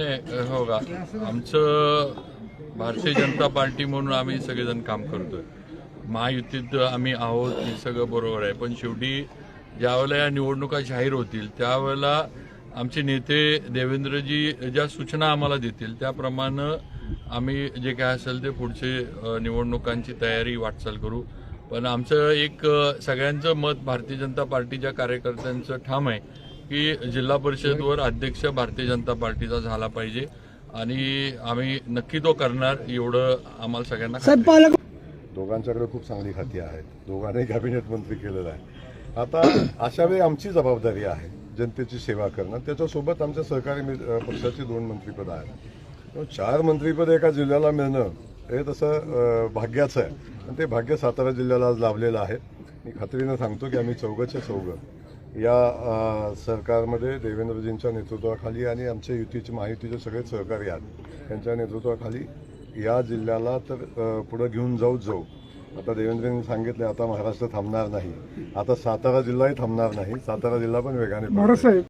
नाही हो का? आमचं भारतीय जनता पार्टी म्हणून आम्ही सगळेजण काम करतोय. महायुतीत आम्ही आहोत हे सगळं बरोबर आहे. पण शेवटी ज्यावेळेला या निवडणुका जाहीर होतील त्यावेळेला आमचे नेते देवेंद्रजी ज्या सूचना आम्हाला देतील त्याप्रमाणे आम्ही जे काय असेल ते पुढचे निवडणुकांची तयारी वाटचाल करू. पण आमचं एक सगळ्यांचं मत भारतीय जनता पार्टीच्या कार्यकर्त्यांचं ठाम आहे. की जिल्हा परिषदवर अध्यक्ष भारतीय जनता पार्टीचा झाला पाहिजे. आणि आम्ही नक्की तो करणार एवढं आम्हाला सगळ्यांना खात्री आहे. दोघांच्याकडे खूप चांगली खाती आहेत. दोघांनाही कॅबिनेट मंत्री केलेलं आहे. आता अशा वेळी आमची जबाबदारी आहे जनतेची सेवा करणं. त्याच्यासोबत आमच्या सहकारी अं, पक्षाची दोन मंत्रीपदं आहेत. चार मंत्रीपद एका जिल्ह्याला मिळणं हे तसं अं, भाग्याचं आहे. आणि ते भाग्य सातारा जिल्ह्याला आज लाभलेलं आहे. मी खात्रीनं सांगतो की आम्ही चौघचे चौघं. या सरकारमध्ये देवेंद्रजींच्या नेतृत्वाखाली आणि आमच्या युतीचे महायुतीचे सगळे सहकारी आहेत. त्यांच्या नेतृत्वाखाली या जिल्ह्याला तर पुढं घेऊन जाऊच जाऊ. आता देवेंद्रजींनी सांगितले आता महाराष्ट्र थांबणार नाही. आता सातारा जिल्हाही थांबणार नाही. सातारा जिल्हा पण वेगाने